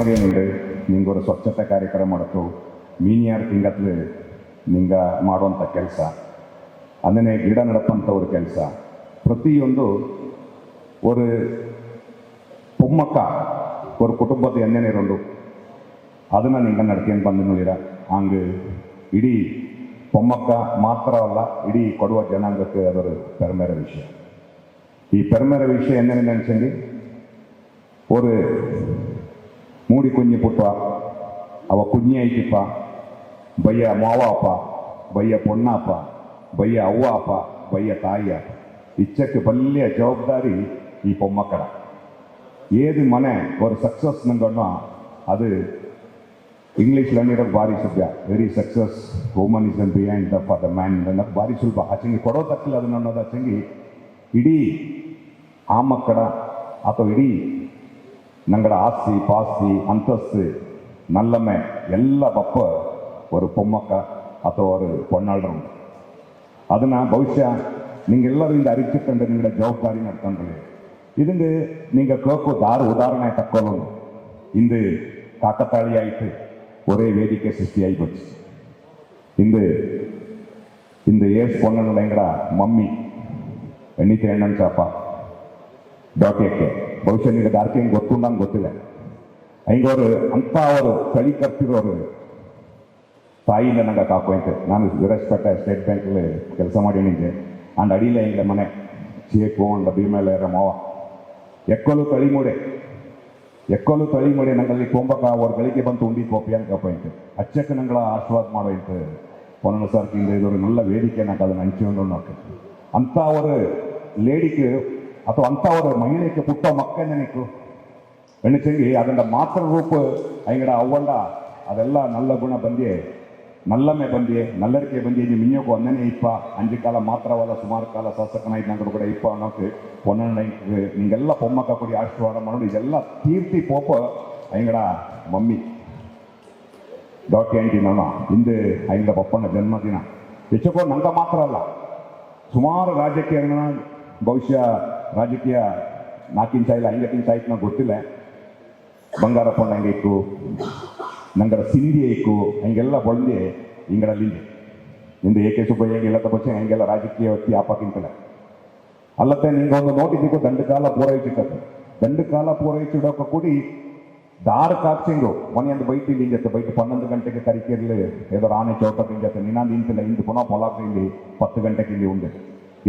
ಅದೇನಿದೆ ನಿಂಗೊಂದು ಸ್ವಚ್ಛತಾ ಕಾರ್ಯಕ್ರಮ ಮಾಡಿತು ಮೀನಿಯಾರು ತಿಂಗತ್ಲೆ ನಿಂಗ ಮಾಡುವಂಥ ಕೆಲಸ ಅದನ್ನೇ ಗಿಡ ನಡಪಂಥ ಒಂದು ಕೆಲಸ ಪ್ರತಿಯೊಂದು ಒಂದು பொம்மக்க ஒரு குடும்பத்தை என்ன நேரண்டு ಅದನ್ನು நீங்கள் ನಡ್ಕೊಂಡು ಬಂದು ನೋಡಿರ ಹಂಗೆ ಇಡೀ பொம்மಕ್ಕ ಮಾತ್ರ ಅಲ್ಲ ಇಡೀ ಕೊಡುವ ಜನಾಂಗಕ್ಕೆ ಅದೊಂದು பெருமைರ ವಿಷಯ ಈ பெருமைರ ವಿಷಯ என்னென்னு நினச்சேங்க ஒரு ಮೂಡಿ ಕುಂಜಿ ಪುಟ್ಟ ಅವ ಕುಂಜಿ ಐತಿಪ್ಪ ಬಯ್ಯ ಮಾವಾಪ ಬಯ್ಯ ಪೊಣ್ಣಾಪ ಬಯ್ಯ ಅವ್ವಾಪ ಬಯ್ಯ ತಾಯಿಯಪ್ಪ ಇಚ್ಛಕ್ಕೆ ಬಲ್ಯ ಜವಾಬ್ದಾರಿ ಈ ಪೊಮ್ಮಕ್ಕಳ ಏದು ಮನೆ ಅವರು ಸಕ್ಸಸ್ ನಂಗಣ್ಣ ಅದು ಇಂಗ್ಲೀಷ್ಲ ನೀಡೋದು ಭಾರಿ ಸುಲಭ very success woman is an beyond the for the man ಅನ್ನೋದು ಭಾರಿ ಸುಲಭ ಆಚೆಗೆ ಕೊಡೋ ತಕ್ಕಿಲ್ಲ ಅದನ್ನ ಅನ್ನೋದು ಆಚೆಗೆ ಇಡೀ ಆ ಮಕ್ಕಳ ಅಥವಾ ಇಡೀ நங்கள ஆசி பாசி அந்தஸ்து நல்லமை எல்லா பப்ப ஒரு பொம்மக்கா அத்த ஒரு அது நான் பவிஷா நீங்க எல்லாரும் இந்த அறிச்சு கண்ட நீங்க ஜவுக்காரி நடத்தே இதுங்க நீங்க கேட்க தார் உதாரண தக்கவும் இந்த காக்கத்தாளி ஆயிட்டு ஒரே வேடிக்கை சிருஷ்டி இந்து இந்த இந்த ஏஸ் பொண்ணுங்களைங்கடா மம்மி என்னைக்கு என்னன்னு சாப்பா டாக்டர் கே ಬಹುಶಃ ನಿಮಗೆ ಯಾರ್ಕೇನು ಗೊತ್ತು ನಂಗೆ ಗೊತ್ತಿಲ್ಲ ಹಿಂಗೋರು ಅಂಥ ಅವರು ಚಳಿ ಕರ್ತಿರೋರು ತಾಯಿಯಿಂದ ನಂಗೆ ಕಾಕೊಂತೆ ನಾನು ವಿರಸ್ಪಟ್ಟ ಸ್ಟೇಟ್ ಬ್ಯಾಂಕಲ್ಲಿ ಕೆಲಸ ಮಾಡಿನಿದ್ದೆ ಅಂಡ್ ಅಡಿಲ ಇಲ್ಲ ಮನೆ ಚೇಕು ಅಂಡ ಭೀಮೇಲೆ ಮಾವ ಎಕ್ಕಲು ತಳಿಮುಡೆ ಎಕ್ಕಲು ತಳಿಮುಡೆ ನಂಗಲ್ಲಿ ಕೋಂಬಕ ಅವ್ರ ಗಳಿಗೆ ಬಂತು ಉಂಡಿ ಕೋಪಿ ಅಂತ ಕಾಕೊಂತೆ ಅಚ್ಚಕ್ಕೆ ನಂಗಳ ಆಶೀರ್ವಾದ ಮಾಡೋಯ್ತು ಒಂದೊಂದು ಸರ್ಕಿಂದ ಇದೊರು நல்ல வேடிக்கை எனக்கு ಅದನ್ನು அனுப்பிச்சு வந்து ನೋಡ್ತೀನಿ ಅಂಥ ಅವರು ಲೇಡಿಗೆ ಅಥವಾ ಅವರ ಮಹಿಳೆಗೆ ಪುಟ್ಟ ಮಕ್ಕ ನೆನಕು ಹೆಣ್ಣಿಗೆ ಅದನ್ನ ಮಾತ್ರ ರೂಪ ಅಯ್ಯಂಗಡ ಅವಲ್ಲ ಅದೆಲ್ಲ ನಲ್ಲ ಗುಣ ಬಂದಿಯೇ ನಲ್ಲಮೆ ಬಂದಿ ನಲ್ಲರಿಕೆ ಬಂದಿ ಇಂಜಿ ಮಿಂಜಕು ಒಂದನೇ ಇಪ್ಪ ಅಂಜು ಕಾಲ ಮಾತ್ರವಲ್ಲ ಸುಮಾರು ಕಾಲ ಸಸಕನಾಯ್ತು ನಂಗೆ ಕೂಡ ಇಪ್ಪ ಅನ್ನೋಕೆ ಒಂದನೇ ನಿಂಗೆಲ್ಲ ಪೊಮ್ಮಕ್ಕ ಕೊಡಿ ಆಶೀರ್ವಾದ ಮಾಡೋದು ಇದೆಲ್ಲ ತೀರ್ತಿ ಪೋಪ ಅಂಗಡ ಮಮ್ಮಿ ಡಾಕ್ಯಾಂಟಿ ನಮ್ಮ ಹಿಂದೆ ಅಂಗಡ ಪಪ್ಪನ ಜನ್ಮದಿನ ಹೆಚ್ಚು ನಂಗೆ ಮಾತ್ರ ಅಲ್ಲ ಸುಮಾರು ರಾಜಕೀಯ ಬಹುಶಃ ರಾಜಕೀಯ ನಾಲ್ಕಿಂಚ ಇಲ್ಲ ಐದಕ್ಕಿಂಚ ಆಯ್ತು ನಾವು ಗೊತ್ತಿಲ್ಲ ಬಂಗಾರ ಬಂಗಾರಪ್ಪಣ್ಣ ಹಂಗೆ ಇಕ್ಕು ನಂಗರ ಸಿಂಧಿ ಇಕ್ಕು ಹಂಗೆಲ್ಲ ಬಂದು ಹಿಂಗಳಲ್ಲಿ ಇಂದು ಎ ಕೆ ಸುಬ್ಬಯ್ಯ ಹೆಂಗೆಲ್ಲ ತಪಸ್ಸೆ ಹೆಂಗೆಲ್ಲ ರಾಜಕೀಯ ವ್ಯಕ್ತಿ ಆಪಕ್ಕಿಂತಲೇ ಅಲ್ಲತ್ತೆ ನಿಂಗೆ ಒಂದು ನೋಟಿದ್ದಕ್ಕೂ ದಂಡಕಾಲ ಪೂರೈಸಿಟ್ಟದ್ದು ದಂಡಕಾಲ ಪೂರೈಸಿಡೋಕೆ ಕೂಡಿ ದಾರ ಕಾಕ್ಸಿಂಗು ಮನೆಯಿಂದ ಬೈಟಿ ಇಂಜತ್ತೆ ಬೈಟ್ ಪನ್ನೊಂದು ಗಂಟೆಗೆ ಕರಿಕೇರ್ಲಿ ಏದೋ ರಾಣಿ ಚೌಟಕ್ಕೆ ಇಂಜತ್ತೆ ನಿನ್ನ ಇಂತಿಲ್ಲ ಇಂದು ಪುನಃ ಪೊಲಾಕ್ ಇಲ್ಲಿ ಪತ್ತು ಗಂಟೆಗೆ ಇಲ್ಲಿ ಉಂಡೆ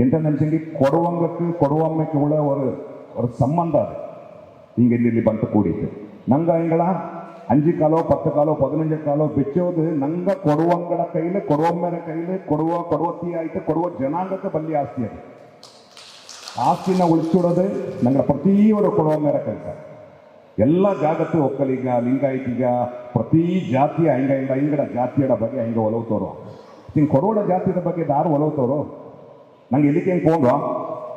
ಇಂಟೆಲಿಜೆನ್ಸಿಗೆ ಕೊಡುವಂಗಕ್ಕೆ ಕೊಡುವಮ್ಮಕ್ಕೆ ಉಳ್ಳ ಅವರು ಅವ್ರ ಸಂಬಂಧ ಅದು ಹಿಂಗೆ ಇಲ್ಲಿ ಬಂತು ಕೂಡಿದ್ದು ನಂಗೆ ಹಿಂಗಳ அஞ்சு காலோ பத்து காலோ பதினஞ்சு காலோ பெச்சோது ನಂಗ ಕೊಡುವಂಗಡ ಕೈಲಿ ಕೊಡುವಮ್ಮರ ಕೈಲಿ ಕೊಡುವ ಕೊಡುವತ್ತಿ ಆಯ್ತು ಕೊಡುವ ಜನಾಂಗಕ್ಕೆ ಬಲ್ಲಿ ಆಸ್ತಿ ಅದು ಆಸ್ತಿನ ಉಳಿಸಿಡೋದು ನಂಗೆ ಪ್ರತಿಯೊಬ್ಬರು ಕೊಡುವಮ್ಮರ ಕೆಲಸ ಎಲ್ಲ ಜಾಗತ್ತು ಒಕ್ಕಲಿಗ ಲಿಂಗಾಯತಿಗ ಪ್ರತಿ ಜಾತಿಯ ಹಿಂಗ ಹಿಂಗ ಹಿಂಗಡ ಜಾತಿಯಡ ಬಗ್ಗೆ ಹಿಂಗೆ ಒಲವು ತೋರೋ ಹಿಂಗೆ ಕೊಡುವಡ ಜಾತಿಯ ಬಗ್ಗೆ ಯಾರು ಒಲವು ತೋರೋ ನಂಗೆ ಇದಕ್ಕೆ ಹೆಂಗೆ ಹೋಗೋ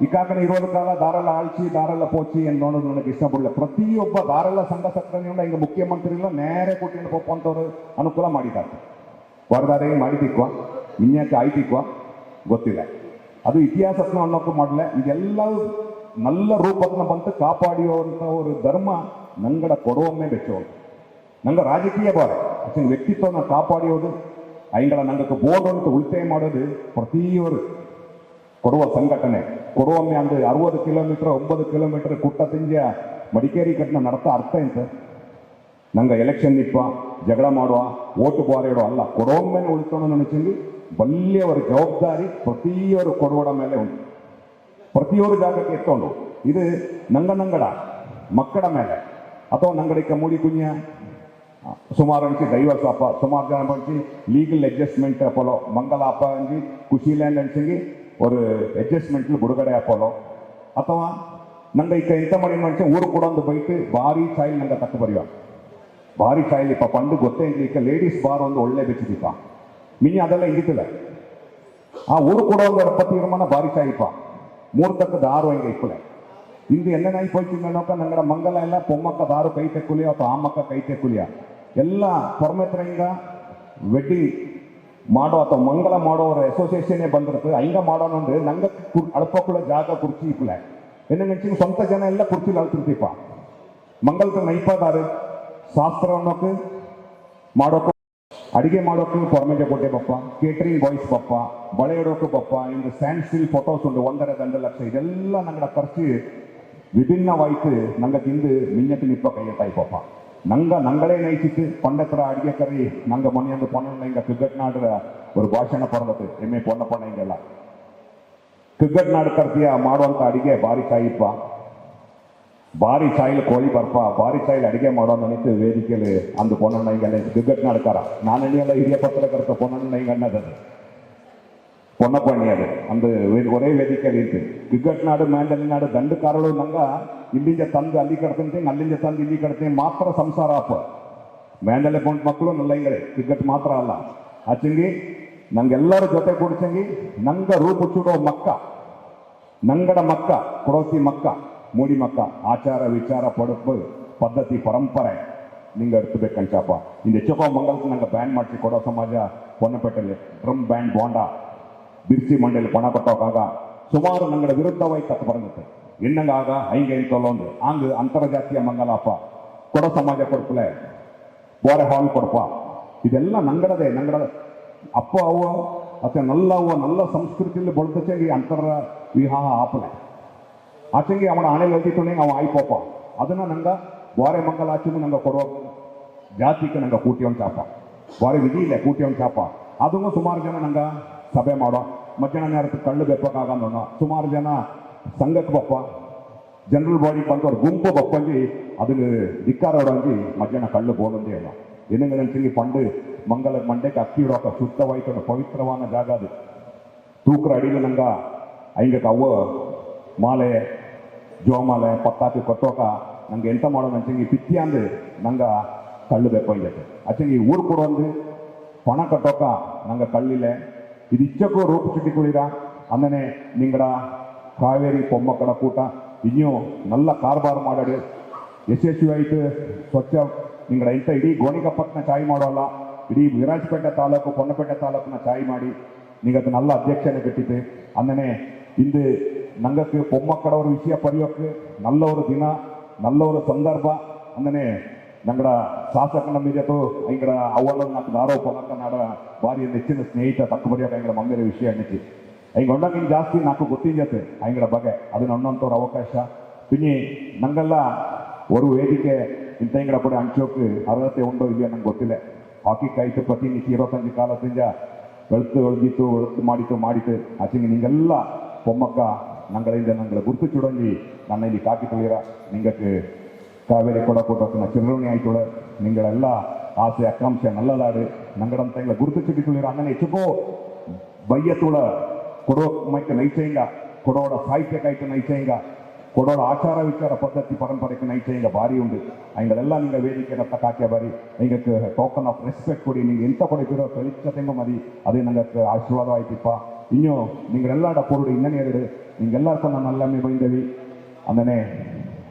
ಈ ಕಾಕನ ಇರೋದಕ್ಕಾಲ ದಾರಲ್ಲ ಆಳ್ಚಿ ದಾರಲ್ಲ ಪೋಚಿ ಅನ್ನೋದು ನನಗೆ ಇಷ್ಟಪಡಲ್ಲ ಪ್ರತಿಯೊಬ್ಬ ದಾರಲ್ಲ ಸಂಘ ಸಂಘಟನೆಯಿಂದ ಈಗ ಮುಖ್ಯಮಂತ್ರಿಗಳ ನೇರ ಕೊಟ್ಟಿನ ಪಪ್ಪ ಅಂತವ್ರು ಅನುಕೂಲ ಮಾಡಿದ್ದಾರೆ ಹೊರದಾರೆ ಮಾಡಿದಿಕ್ವಾ ಇನ್ಯಾಕೆ ಆಯ್ತಿಕ್ವಾ ಗೊತ್ತಿಲ್ಲ ಅದು ಇತಿಹಾಸತ್ನ ಅನ್ನೋಕ್ಕೂ ಮಾಡಲ್ಲ ಇದೆಲ್ಲ ನಲ್ಲ ರೂಪತ್ನ ಬಂತು ಕಾಪಾಡಿಯುವಂಥ ಒಂದು ಧರ್ಮ ನಂಗಡ ಕೊಡುವೊಮ್ಮೆ ಬೆಚ್ಚೋದು ನಂಗೆ ರಾಜಕೀಯ ಬಾರ ಅಚ್ಚಿನ ವ್ಯಕ್ತಿತ್ವನ ಕಾಪಾಡಿಯೋದು ಅವುಗಳ ನಂಗಕ್ಕೆ ಬೋರ್ಡ್ ಅಂತ ಉಳಿತಾಯ ಮಾಡೋದು ಪ್ರತಿಯೊರು ಕೊಡುವ ಸಂಘಟನೆ ಕೊಡುವೊಮ್ಮೆ ಅಂದರೆ ಅರುವತ್ತು ಕಿಲೋಮೀಟರ್ ಒಂಬತ್ತು ಕಿಲೋಮೀಟರ್ ಕುಟ್ಟ ತಿಂಜಿಯ ಮಡಿಕೇರಿ ಕಟ್ಟನ ನಡ್ತಾ ಅರ್ಥ ಏನು ನಂಗೆ ಎಲೆಕ್ಷನ್ ಇಪ್ಪ ಜಗಳ ಮಾಡುವ ಓಟು ಬಾರಿಡೋ ಅಲ್ಲ ಕೊಡೋಮ್ಮೆ ಉಳಿಸೋಣ ನೆನಚಲ್ಲಿ ಬಲ್ಲಿಯವರ ಜವಾಬ್ದಾರಿ ಪ್ರತಿಯೊರು ಕೊಡುವಡ ಮೇಲೆ ಉಂಟು ಪ್ರತಿಯೊರು ಜಾಗಕ್ಕೆ ಎತ್ಕೊಂಡು ಇದು ನಂಗ ನಂಗಡ ಮಕ್ಕಳ ಮೇಲೆ ಅಥವಾ ನಂಗಡಿಕ ಮೂಡಿ ಕುಂಜ ಸುಮಾರು ಅಂಚಿ ಡೈವರ್ಸ್ ಅಪ್ಪ ಸುಮಾರು ಜನ ಅಂಚಿ ಲೀಗಲ್ ಅಡ್ಜಸ್ಟ್ಮೆಂಟ್ ಅಪಲೋ ಮಂಗಲ ಅಪ್ಪ ಅಂಜಿ ಖುಷಿ ಲ್ಯಾಂಡ್ ಅಂಚಂಗಿ ஒரு அட்ஜஸ்ட்மெண்ட்ல முடுகடையா போலும் அப்பவா நம்ம இப்ப எந்த மாதிரி மனுஷன் ஊருக்கு கூட வந்து போயிட்டு பாரி சாயல் நம்ம தட்டு பறிவா பாரி சாயல் இப்ப பண்டு கொத்த லேடிஸ் பார் வந்து வச்சு வச்சுருப்பான் மினி அதெல்லாம் இருக்குல்ல ஆ ஊரு கூட வந்து பத்திரமான பாரி சாயிப்பான் மூர்த்தக்கு தாரம் எங்க இப்பல இந்த என்ன நாய் போயிட்டுனாக்கா நம்மள மங்கள எல்லாம் பொம்மக்க தாரு கை தைக்குலியா அப்ப ஆமக்க கை தைக்குலியா எல்லாம் பொறமைத்திரங்க வெட்டி ಮಾಡೋ ಅಥವಾ ಮಂಗಳ ಮಾಡೋರ ಅಸೋಸಿಯೇಷನ್ನೇ ಬಂದಿರುತ್ತೆ ಹಂಗ ಮಾಡೋಣ ಅಂದ್ರೆ ನಂಗೆ ಕುರ್ ಅಳ್ಪಕ್ಕಳ ಜಾಗ ಕುರ್ಚಿ ಇಪ್ಪಲ ಎನ್ನಂಗಂಚಿನ ಸ್ವಂತ ಜನ ಎಲ್ಲ ಕುರ್ಚಿಲಿ ಅಳ್ತಿರ್ತೀಪ ಮಂಗಲದ ನೈಪಾದಾರು ಶಾಸ್ತ್ರವನ್ನು ಮಾಡೋಕ್ಕೂ ಅಡಿಗೆ ಮಾಡೋಕ್ಕೂ ಫಾರ್ಮೇಜ ಕೊಟ್ಟೆ ಬಪ್ಪ ಕೇಟರಿಂಗ್ ಬಾಯ್ಸ್ ಬಪ್ಪ ಬಳೆ ಇಡೋಕ್ಕೂ ಬಪ್ಪ ಇಂದು ಸ್ಯಾಂಡ್ ಸ್ಟಿಲ್ ಫೋಟೋಸ್ ಉಂಟು ಒಂದರ ದಂಡ ಲಕ್ಷ ಇದೆಲ್ಲ ನಂಗಡ ಖರ್ಚು ವಿಭಿನ್ನವಾಯಿತು ನಂಗೆ ತಿಂದು ಮಿನ್ನತಿ ನಿಪ್ಪ ಕೈಯ್ಯತಾಯಿ ಬಪ್ಪ நங்க நங்களே நேசித்து பண்டக்கிற அடியக்கரை நங்க மணி அந்த பொண்ணு எங்க கிரிக்கெட் நாடுல ஒரு பாஷனை பிறந்தது எம்மே பொண்ண பண்ணீங்க எல்லாம் கிரிக்கெட் நாடு கருத்தியா மாடுவந்த அடிக்க பாரி சாயிப்பா பாரி சாயில் கோழி பார்ப்பா பாரி சாயில் அடிக்க மாடுவோம் நினைத்து வேடிக்கையில் அந்த பொண்ணு நைங்க கிரிக்கெட் நாடுக்காரா நான் இனியெல்லாம் இரிய பத்திர கருத்த பொண்ணு நைங்க என்னது కొన్నపండి అది అందు ఒరే ವೇದಿಕೆ ಇತ್ತು ಬಿಗ್ಗಟ್ನಾಡು ಮ್ಯಾಂಡಲಿನಾಡು ದಂಡು ಕಾರಳು ನಂಗ ಇಲ್ಲಿಂದ ತಂದು ಅಲ್ಲಿ ಕಟ್ತಂತೆ ಅಲ್ಲಿಂದ ತಂದು ಇಲ್ಲಿ ಕಟ್ತೇನೆ ಮಾತ್ರ ಸಂಸಾರ ಅಪ್ಪ ಮ್ಯಾಂಡಲೆ ಬಂದ ಮಕ್ಕಳು ನಲ್ಲಂಗಡೆ ಬಿಗ್ಗಟ್ ಮಾತ್ರ ಅಲ್ಲ ಹಚ್ಚಂಗಿ ನಂಗೆಲ್ಲರ ಜೊತೆ ಕೊಡ್ಸಂಗಿ ನಂಗ ರೂಪ ಚೂಡೋ ಮಕ್ಕ ನಂಗಡ ಮಕ್ಕ ಕೊಡೋಸಿ ಮಕ್ಕ ಮೂಡಿ ಮಕ್ಕ ಆಚಾರ ವಿಚಾರ ಪಡಪು ಪದ್ಧತಿ ಪರಂಪರೆ ನಿಂಗೆ ಎಡ್ತಬೇಕಂಚಪ್ಪ ಇಂದ ಎಚ್ಚಕೋ ಮಂಗಲ್ಸ್ ನಂಗೆ ಬ್ಯಾನ್ ಮಾಡಿಸಿ ಕೊಡೋ ಸಮಾಜ ಪೊನ್ನಪೇಟೆಯಲ್ಲಿ ಡ್ರಮ್ ಬ್ಯಾಂಡ್ ಬಾಂಡ ಬಿಡಿಸಿ ಮಂಡಳಿ ಪಣ ಕೊಟ್ಟೋಗಾಗ ಸುಮಾರು ನಂಗಡ ವಿರುದ್ಧವಾಗಿ ತಪ್ಪು ಬರಂಗುತ್ತೆ ಹೆಣ್ಣಂಗಾಗ ಹೈಗೆ ಅಂತಲ್ಲೊಂದು ಹಂಗ ಅಂತರ್ಜಾತೀಯ ಮಂಗಲಪ್ಪ ಕೊಡ ಸಮಾಜ ಕೊಡ್ಪಲೆ ಬೋರೆ ಹಾಲ್ ಕೊಡಪ್ಪ ಇದೆಲ್ಲ ನಂಗಡದೆ ನಂಗಡ ಅಪ್ಪ ಅವ ಅತ್ತೆ ನಲ್ಲ ಅವ ನಲ್ಲ ಸಂಸ್ಕೃತಿಯಲ್ಲಿ ಬಳಸಚಂಗಿ ಅಂತರ ವಿವಾಹ ಆಪನೆ ಆಚೆಂಗಿ ಅವನ ಹಣೆ ಹೇಳ್ತಿತ್ತು ಅವ ಆಯ್ಪಪ್ಪ ಅದನ್ನ ನಂಗೆ ವಾರೆ ಮಂಗಲ ಆಚೆಗೂ ನಂಗೆ ಕೊಡೋ ಜಾತಿಗೆ ನಂಗೆ ಕೂಟಿ ಒಂದು ಚಾಪ ವಾರೆ ವಿಧಿ ಇಲ್ಲ ಕೂಟಿ ಒಂದು ಚಾಪ ಅದನ್ನು ಸುಮಾರು ಜನ ನಂಗೆ ಸಭೆ ಮಾಡೋ ಮಧ್ಯಾಹ್ನ ನೇರಕ್ಕೆ ಕಳ್ಳು ಬೆಪ್ಪಕ್ಕಾಗಂದೋಣ ಸುಮಾರು ಜನ ಸಂಘಕ್ಕೆ ಬಪ್ಪ ಜನರಲ್ ಬಾಡಿ ಬಂದವ್ರು ಗುಂಪು ಬಪ್ಪಂಜಿ ಅದಕ್ಕೆ ಧಿಕ್ಕಾರೋಡಂಜಿ ಮಧ್ಯಾಹ್ನ ಕಳ್ಳು ಬೋಲಂದೇ ಹೇಳೋ என்னங்க நினைச்சீங்க பண்டு மங்கள மண்டைக்கு அக்கியோட சுத்த வாய்க்கோட பவித்திரமான ஜாக அது தூக்குற அடியில் நங்க ஐங்க கவ்வ மாಲೆ ಜೋಮಾಲೆ ಪತ್ತಾಕಿ ಕೊಟ್ಟೋಕ ನಂಗೆ ಎಂತ ಮಾಡೋ ನಂಚಂಗಿ ಪಿತ್ತಿ ಅಂದು ನಂಗೆ ಕಳ್ಳು ಬೇಕು ಇಂಜಕ್ಕೆ ಅಚ್ಚಂಗಿ ಊರು ಕೊಡೋಂದು ಪಣ ಕಟ್ಟೋಕ ನಂಗೆ ಕಳ್ಳಿಲೆ ഇതിച്ചൊക്കെ റൂപിച്ചിട്ടിക്കുളിര ಅಂದನೆ ನಿಂಗಡ ಕಾವೇರಿ ಪೊಮ್ಮಕ್ಕಳ ಕೂಟ ಇನ್ನೂ ನಲ್ಲ ಕಾರ್ಬಾರ್ ಯಶಸ್ವಿ ಯಶಸ್ವಿಯಾಯಿತು ಸ್ವಚ್ಛ ನಿಂಗಡ ಇಂಥ ಇಡೀ ಗೋಣಿಗಪ್ಪಕ್ಕನ ಚಾಯ್ ಮಾಡೋಲ್ಲ ಇಡೀ ವಿರಾಜಪೇಟೆ ತಾಲೂಕು ಪೊನ್ನಪೇಟೆ ತಾಲೂಕನ್ನ ಚಾಯ್ ಮಾಡಿ ನಿಗದ ನಲ್ಲ ಅಧ್ಯಕ್ಷನೆ ಬಿಟ್ಟಿದೆ ಅಂದನೆ ಇಂದು ನಂಗಕ್ಕೆ ಪೊಮ್ಮಕ್ಕಡವ್ರ ವಿಷಯ ಪಡೆಯೋಕ್ಕೆ ನಲ್ಲವರು ದಿನ ನಲ್ಲವರ ಸಂದರ್ಭ ಅಂದನೆ ನಂಗಡ ಶಾಸಕನ ಮೀರಿಯತು ಇಂಗಡ ಅವನ ನಂಗೆ ಆರೋಪ ನಾಡ ಬಾರಿ ನೆಚ್ಚಿನ ಸ್ನೇಹಿತ ತಕ್ಕ ಬಡಿಯೋಕೆ ಹಿಂಗಡ ಮಮ್ಮಿರ ವಿಷಯ ಅನ್ನಿಸಿ ಹಿಂಗೆ ಒಂದಾಗ ಹಿಂಗೆ ಜಾಸ್ತಿ ನಾಲ್ಕು ಗೊತ್ತಿಂಜತೆ ಹಿಂಗಡ ಬಗೆ ಅದನ್ನ ಅನ್ನೋಂಥವ್ರ ಅವಕಾಶ ಪಿನ್ನಿ ನಂಗೆಲ್ಲ ಒರು ವೇದಿಕೆ ಇಂಥ ಹಿಂಗಡ ಬಡ ಹಂಚೋಕೆ ಅರ್ಹತೆ ಉಂಡೋ ಇದೆಯೋ ನಂಗೆ ಗೊತ್ತಿಲ್ಲ ಹಾಕಿ ಕಾಯ್ತು ಪ್ರತಿನಿತ್ಯ ಇರೋ ಸಂಜೆ ಕಾಲದಿಂದ ಬೆಳ್ತು ಒಳ್ದಿತ್ತು ಮಾಡಿತು ಮಾಡಿತು ಆಚೆಗೆ ನಿಂಗೆಲ್ಲ ಪೊಮ್ಮಕ್ಕ ನಂಗಳಿಂದ ನಂಗಳ ಗುರುತು நங்களை ನನ್ನ ಇಲ್ಲಿ ಕಾಕಿ கொள்கிற ನಿಂಗಕ್ಕೆ காவேரி கொடை போட்டு சிறுவனி ஆயிட்டு நீங்கள் எல்லாம் ஆசை அக்காம்சை நல்லதாரு நங்கடம் தங்கள குருத்து செட்டி சொல்லிடுற அண்ணனை வச்சுக்கோ பையத்தோட குடமைக்கு நைச்சைங்க குடோட சாய்ச்சிய காய்க்கு நைச்சைங்க குடோட ஆச்சார விசார பத்தி பரம்பரைக்கு நைச்சைங்க பாரி உண்டு எங்களை எல்லாம் நீங்கள் வேடிக்கை ரத்த காக்கிய பாரி எங்களுக்கு டோக்கன் ஆஃப் ரெஸ்பெக்ட் கொடி நீங்கள் எந்த கொடை பெரிய பெருச்சத்தைங்க மாதிரி அதே நாங்கள் ஆசீர்வாதம் ஆயிட்டுப்பா இன்னும் நீங்கள் எல்லாட பொருள் இன்னும் நேரிடு நீங்கள் எல்லாருக்கும் நான் நல்லமை வைந்தவி அந்தனே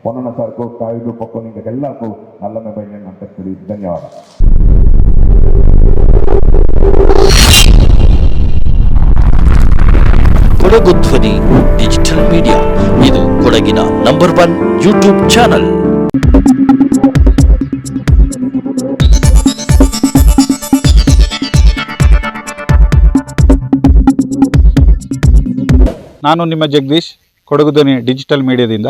ಪೊನ್ನಣ್ಣ ಸರ್ಕು ಕಾಯ್ದು ಪಕ್ಕು ನಿಮಗೆ ಎಲ್ಲರಿಗೂ ನಲ್ಲ ಬೈನ್ ಅಂತ ತಿಳಿಸಿ ಧನ್ಯವಾದ ಕೊಡಗು ಧ್ವನಿ ಡಿಜಿಟಲ್ ಮೀಡಿಯಾ ಇದು ಕೊಡಗಿನ ನಂಬರ್ ಒನ್ ಯೂಟ್ಯೂಬ್ ಚಾನಲ್ ನಾನು ನಿಮ್ಮ ಜಗದೀಶ್ ಕೊಡಗು ಡಿಜಿಟಲ್ ಮೀಡಿಯಾದಿಂದ